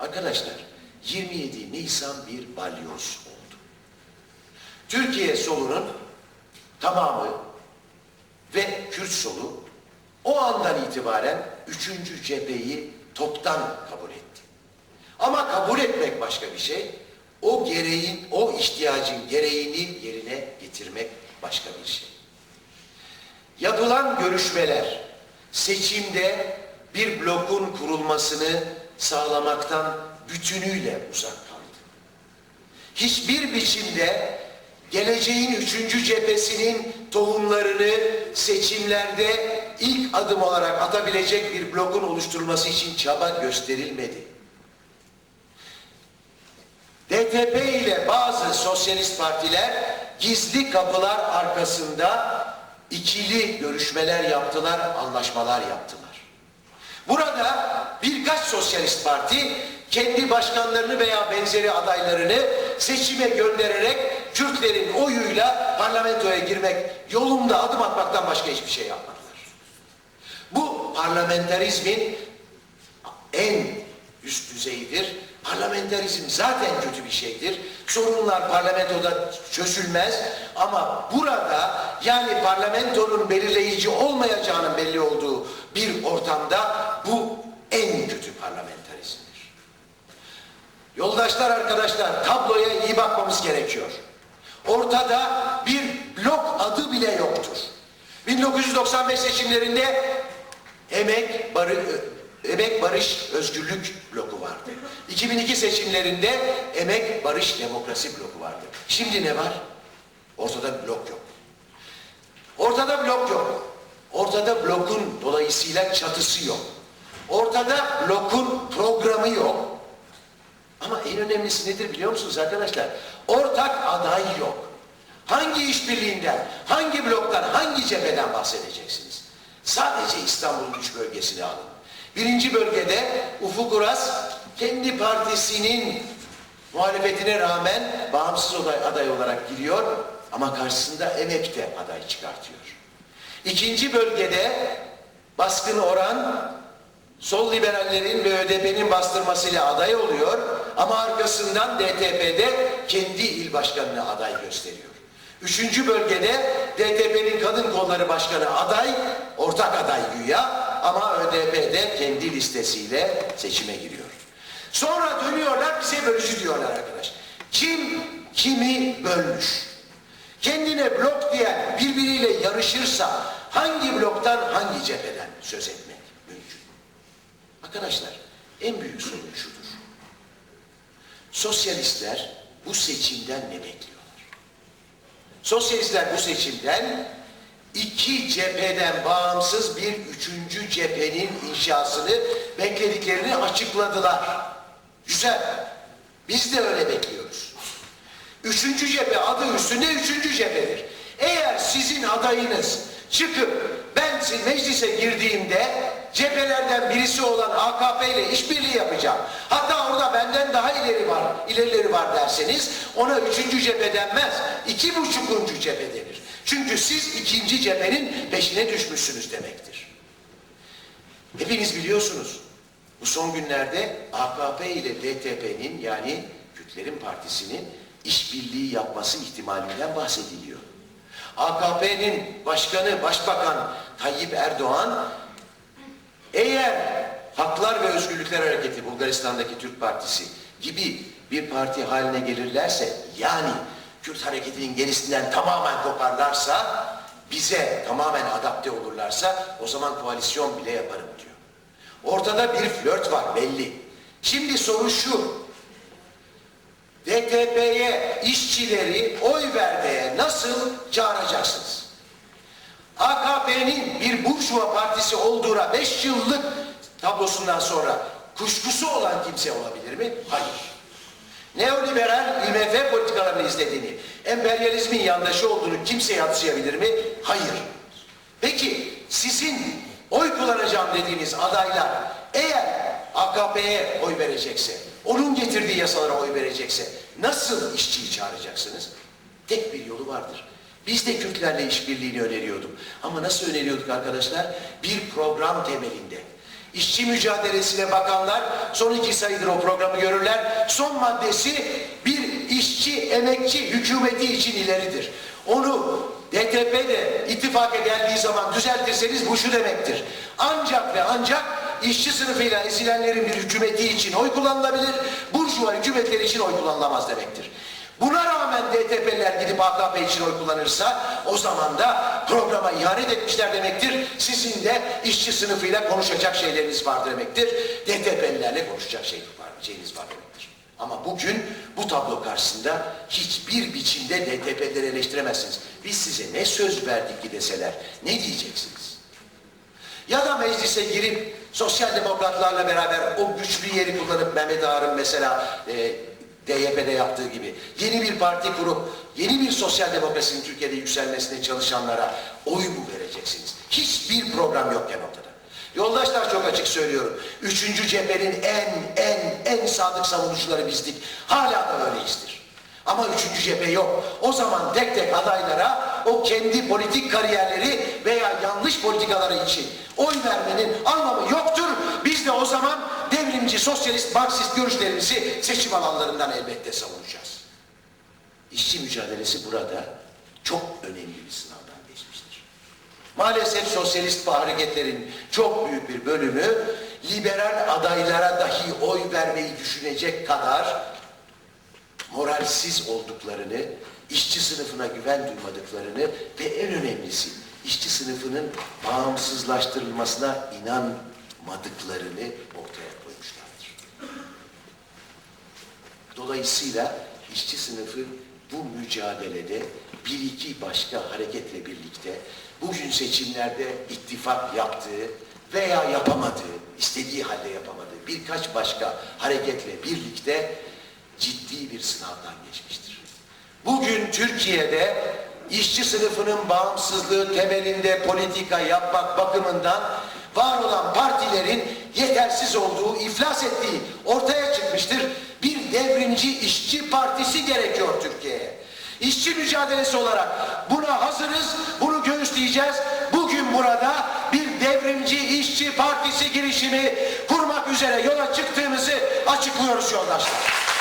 Arkadaşlar 27 Nisan bir balyoz oldu. Türkiye solunun tamamı ve Kürt solu o andan itibaren üçüncü cepheyi toptan kabul etti. Ama kabul etmek başka bir şey, o gereğin, o ihtiyacın gereğini yerine getirmek başka bir şey. Yapılan görüşmeler seçimde bir blokun kurulmasını sağlamaktan bütünüyle uzak kaldı. Hiçbir biçimde geleceğin üçüncü cephesinin tohumlarını seçimlerde ilk adım olarak atabilecek bir blokun oluşturulması için çaba gösterilmedi. DTP ile bazı sosyalist partiler gizli kapılar arkasında ikili görüşmeler yaptılar, anlaşmalar yaptılar. Burada birkaç sosyalist parti kendi başkanlarını veya benzeri adaylarını seçime göndererek Kürtlerin oyuyla parlamentoya girmek yolunda adım atmaktan başka hiçbir şey yapmadılar. Bu parlamenterizmin en üst düzeyidir. Parlamenterizm zaten kötü bir şeydir. Sorunlar parlamentoda çözülmez ama burada yani parlamentonun belirleyici olmayacağının belli olduğu bir ortamda bu en kötü parlamenterizmdir. Yoldaşlar arkadaşlar tabloya iyi bakmamız gerekiyor. Ortada bir blok adı bile yoktur. 1995 seçimlerinde Emek, Barı, Emek Barış Özgürlük bloku vardı. 2002 seçimlerinde Emek Barış Demokrasi bloku vardı. Şimdi ne var? Ortada blok yok. Ortada blok yok. Ortada blokun dolayısıyla çatısı yok. Ortada blokun programı yok. Ama en önemlisi nedir biliyor musunuz arkadaşlar? Ortak aday yok. Hangi işbirliğinden, hangi bloktan, hangi cepheden bahsedeceksiniz? Sadece İstanbul'un üç bölgesini alın. Birinci bölgede Ufuk Uras kendi partisinin muhalefetine rağmen bağımsız aday, aday olarak giriyor ama karşısında Emek'te aday çıkartıyor. İkinci bölgede baskın oran sol liberallerin ve ÖDP'nin bastırmasıyla aday oluyor ama arkasından DTP'de kendi il başkanını aday gösteriyor. Üçüncü bölgede DTP'nin kadın kolları başkanı aday, ortak aday güya ama ÖDP'de kendi listesiyle seçime giriyor. Sonra dönüyorlar bize bölücü diyorlar arkadaş. Kim kimi bölmüş? Kendine blok diyen birbiriyle yarışırsa hangi bloktan hangi cepheden söz etmek mümkün? Arkadaşlar en büyük sorun şudur. Sosyalistler bu seçimden ne bekliyorlar? Sosyalistler bu seçimden iki cepheden bağımsız bir üçüncü cephenin inşasını beklediklerini açıkladılar. Güzel. Biz de öyle bekliyoruz. Üçüncü cephe adı üstünde üçüncü cephedir. Eğer sizin adayınız çıkıp ben meclise girdiğimde cephelerden birisi olan AKP ile işbirliği yapacağım. Hatta orada benden daha ileri var, ilerileri var derseniz ona üçüncü cephe denmez. iki buçukuncu cephe denir. Çünkü siz ikinci cephenin peşine düşmüşsünüz demektir. Hepiniz biliyorsunuz. Bu son günlerde AKP ile DTP'nin yani Kürtlerin Partisi'nin işbirliği yapması ihtimalinden bahsediliyor. AKP'nin başkanı, başbakan Tayyip Erdoğan eğer Haklar ve Özgürlükler Hareketi Bulgaristan'daki Türk Partisi gibi bir parti haline gelirlerse yani Kürt hareketinin gerisinden tamamen koparlarsa bize tamamen adapte olurlarsa o zaman koalisyon bile yaparım diyor. Ortada bir flört var belli. Şimdi soru şu. DTP'ye işçileri oy vermeye nasıl çağıracaksınız? AKP'nin bir burjuva partisi olduğuna beş yıllık tablosundan sonra kuşkusu olan kimse olabilir mi? Hayır. Neoliberal IMF politikalarını izlediğini, emperyalizmin yandaşı olduğunu kimse yatsıyabilir mi? Hayır. Peki sizin oy kullanacağım dediğiniz adaylar eğer AKP'ye oy verecekse, onun getirdiği yasalara oy verecekse nasıl işçiyi çağıracaksınız? Tek bir yolu vardır. Biz de Kürtlerle işbirliğini öneriyorduk. Ama nasıl öneriyorduk arkadaşlar? Bir program temelinde. İşçi mücadelesine bakanlar son iki sayıdır o programı görürler. Son maddesi bir işçi emekçi hükümeti için ileridir. Onu DTP de ittifaka geldiği zaman düzeltirseniz bu şu demektir. Ancak ve ancak işçi sınıfıyla ezilenlerin bir hükümeti için oy kullanılabilir, burjuva hükümetleri için oy kullanılamaz demektir. Buna rağmen DTP'liler gidip AKP için oy kullanırsa o zaman da programa ihanet etmişler demektir. Sizin de işçi sınıfıyla konuşacak şeyleriniz var demektir. DTP'lilerle konuşacak şey var, şeyiniz var demektir. Ama bugün bu tablo karşısında hiçbir biçimde DTP'leri eleştiremezsiniz. Biz size ne söz verdik ki deseler ne diyeceksiniz? Ya da meclise girip sosyal demokratlarla beraber o güçlü yeri kullanıp Mehmet Ağar'ın mesela e, DYP'de yaptığı gibi yeni bir parti kurup yeni bir sosyal demokrasinin Türkiye'de yükselmesine çalışanlara oy mu vereceksiniz? Hiçbir program yokken ortada. Yoldaşlar çok açık söylüyorum. Üçüncü cephenin en en en sadık savunucuları bizdik. Hala da öyleyizdir. Ama üçüncü cephe yok. O zaman tek tek adaylara o kendi politik kariyerleri veya yanlış politikaları için oy vermenin anlamı yoktur. Biz de o zaman devrimci, sosyalist, Marksist görüşlerimizi seçim alanlarından elbette savunacağız. İşçi mücadelesi burada çok önemli bir sınavdan geçmiştir. Maalesef sosyalist hareketlerin çok büyük bir bölümü liberal adaylara dahi oy vermeyi düşünecek kadar moralsiz olduklarını, işçi sınıfına güven duymadıklarını ve en önemlisi işçi sınıfının bağımsızlaştırılmasına inanmadıklarını ortaya koymuşlardır. Dolayısıyla işçi sınıfı bu mücadelede bir iki başka hareketle birlikte bugün seçimlerde ittifak yaptığı veya yapamadığı, istediği halde yapamadığı birkaç başka hareketle birlikte ciddi bir sınavdan geçmiştir. Bugün Türkiye'de işçi sınıfının bağımsızlığı temelinde politika yapmak bakımından var olan partilerin yetersiz olduğu, iflas ettiği ortaya çıkmıştır. Bir devrimci işçi partisi gerekiyor Türkiye'ye. İşçi mücadelesi olarak buna hazırız, bunu göğüsleyeceğiz. Bugün burada bir devrimci işçi partisi girişimi kurmak üzere yola çıktığımızı açıklıyoruz yoldaşlar.